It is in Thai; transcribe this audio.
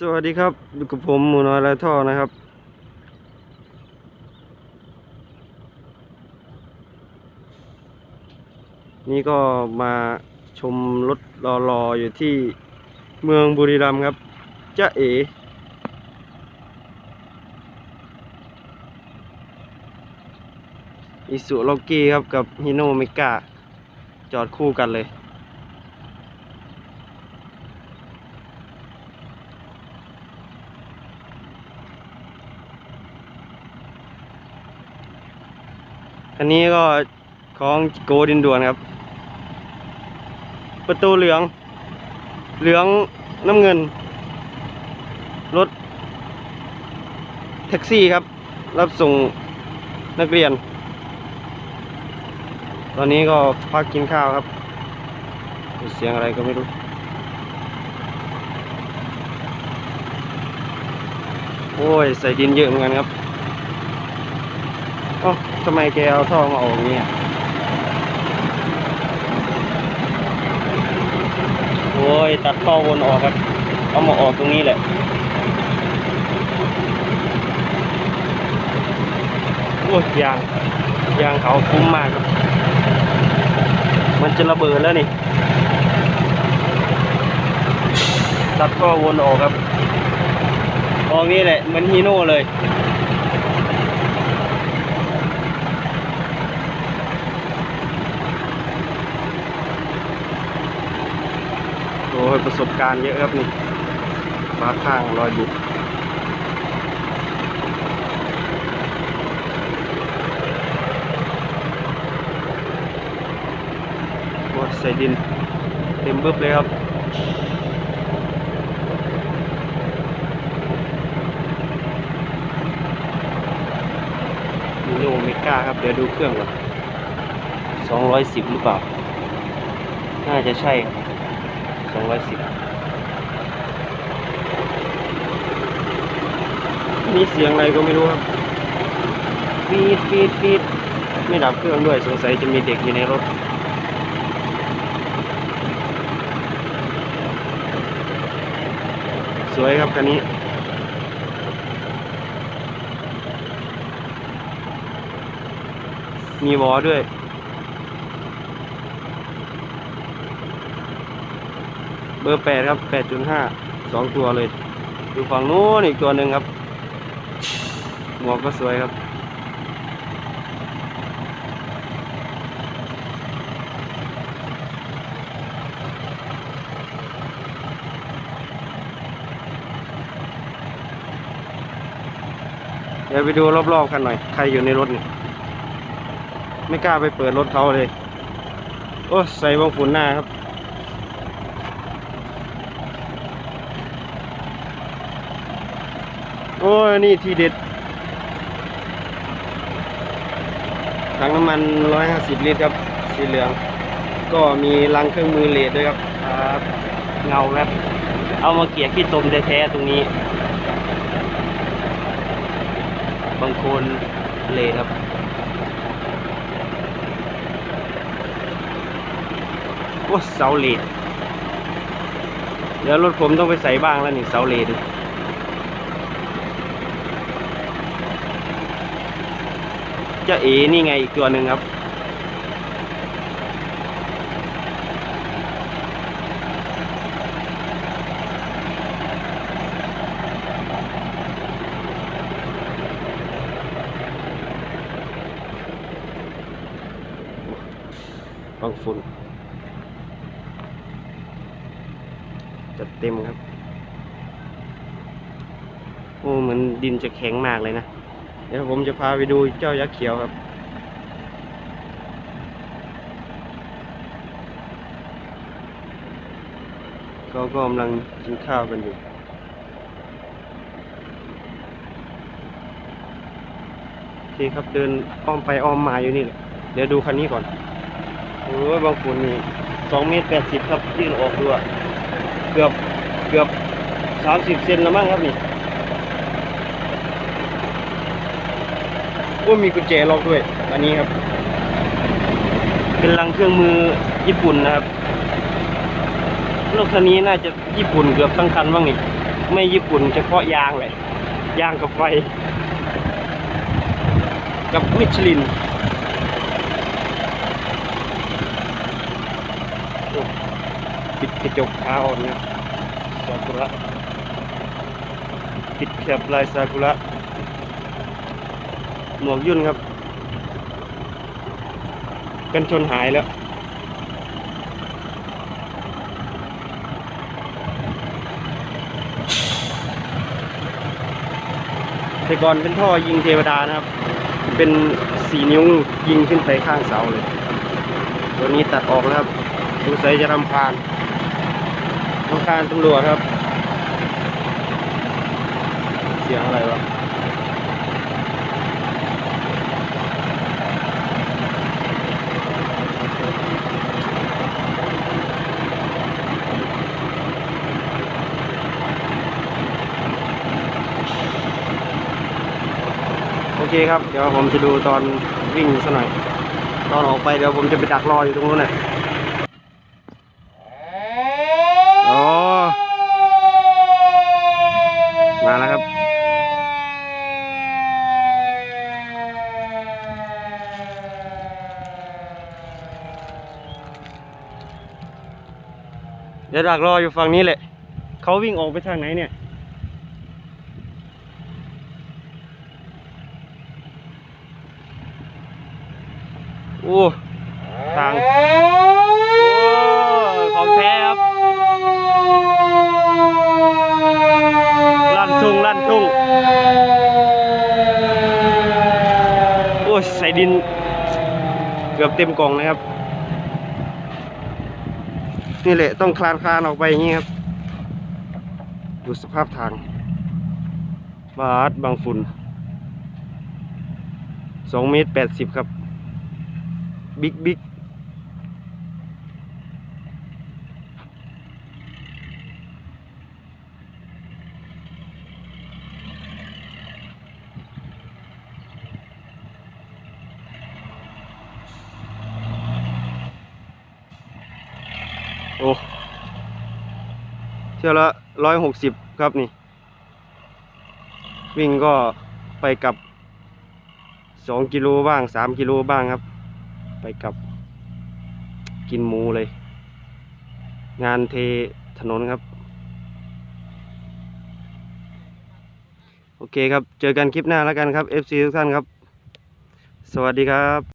สวัสดีครับอยู่กับผมหมูน้อยไรท่อนะครับ นี่ก็มาชมรถรอๆอยู่ที่เมืองบุรีรัมย์ครับจ้าเออิสุโลกี้ครับกับฮิโนเมกาจอดคู่กันเลย อันนี้ก็ของโกดินด่วนครับ ประตูเหลือง เหลืองน้ำเงิน รถ แท็กซี่ครับ รับส่งนักเรียน ตอนนี้ก็พักกินข้าวครับ เสียงอะไรก็ไม่รู้โอ้ย ใส่ดินเยอะเหมือนกันครับ อ้าทำไมแกเอาท่อมาออกอย่างเนี่ยโอ้ยตัดท่อวนออกครับ เอามาออกตรงนี้แหละโอ้ยยางยางเขาคุ้มมากครับ มันจะระเบิดแล้วนี่ตัดท่อวนออกครับออกนี่แหละ เหมือนฮีโน่เลย ยประสบการณ์เยอะครับนี่ฟ้าข้างรอยบุบโอ้ใส่ดินเต็มบึ้บเลยครับมีโนเมกาครับ เดี๋ยวดูเครื่องก่อนสองร้อยสิบหรือเปล่า น่าจะใช่ สองร้อยสิบมีเสียงอะไรก็ไม่รู้ครับฟีดฟีดฟีดไม่ดับเครื่องด้วยสงสัยจะมีเด็กอยู่ในรถสวยครับคันนี้ มีวอด้วย บอร์แปดครับแปดจุดห้าสองตัวเลยอยู่ฝั่งนู้นอีกตัวหนึ่งครับ หมวกก็สวยครับ เดี๋ยวไปดูรอบๆกันหน่อย ใครอยู่ในรถนี่ไม่กล้าไปเปิดรถเขาเลย โอ้ใส่บังฝุ่นหน้าครับ อ้นี่ทีเด็ดถังน้ำมัน 150 ลิตรครับ สีเหลือง ก็มีรังเครื่องมือเลดด้วยครับ ครับ เงาครับ เอามาเกี่ยขี้ตมแท้ๆตรงนี้ บางคนเลดครับโอ้เสาเลดเดี๋ยวรถผมต้องไปใส่บ้างแล้วนี่เสาเลด เจะเอนี่ไงอีกตัวหนึ่งครับฟังฝุ่นจัดเต็มครับ โอ้เหมือนดินจะแข็งมากเลยนะ เดี๋ยวผมจะพาไปดูเจ้ายักษ์เขียวครับ เขาก็กำลังกินข้าวกันอยู่โอเคครับเดินอ้อมไปอ้อมมาอยู่นี่แหละเดี๋ยวดูคันนี้ก่อนโอ้ยบางฝุ่นนี่สองเมตรแปดสิบครับยื่นออกด้วยเกือบเกือบสามสิบเซนล้วมั้งครับนี่ โอ้มีกุญแจล็อกด้วย อันนี้ครับ เป็นรังเครื่องมือญี่ปุ่นนะครับรถคันนี้น่าจะญี่ปุ่นเกือบทั้งคันบ้างนี่ไม่ญี่ปุ่นเฉพาะยางเลยยางกับไฟ กับมิชลินปิดกระจกเท้านะซากุระปิดแคบลายซากุระ หมวกยุ่นครับ กันชนหายแล้วแต่ก่อนเป็นท่อยิงเทวดานะครับ เป็นสี่นิ้วยิงขึ้นไปข้างเสาเลย ตัวนี้ตัดออกแล้วครับสงสัยจะรำคาญรำคาญตำรวจครับ เสียงอะไรวะ คครับ เดี๋ยวผมจะดูตอนวิ่งสักหน่อย ตอนออกไปเดี๋ยวผมจะไปดักรออยู่ตรงนู้นน่ะอ๋อมาแล้วครับ เดี๋ยวดักรออยู่ฝั่งนี้แหละ เขาวิ่งออกไปทางไหนเนี่ย อ้ทางอของแท้ครับลั่นทุ่งลั่นทุ่งโอ้ยใส่ดิน เกือบเต็มกล่องเลยครับ นี่แหละต้องคลานคลานออกไปอย่างนี้ครับ ดูสภาพทาง บาสบางฝุ่นสองเมตรแปดสิบครับ บิ๊กบิ๊กโอ้เที่ยวละร้อยหกสิบครับนี่ วิ่งก็ไปกับสองกิโลบ้างสามกิโลบ้างครับ ไปกับกินหมูเลย งานเทถนนครับ โอเคครับ เจอกันคลิปหน้าแล้วกันครับ FC ทุกท่านครับ สวัสดีครับ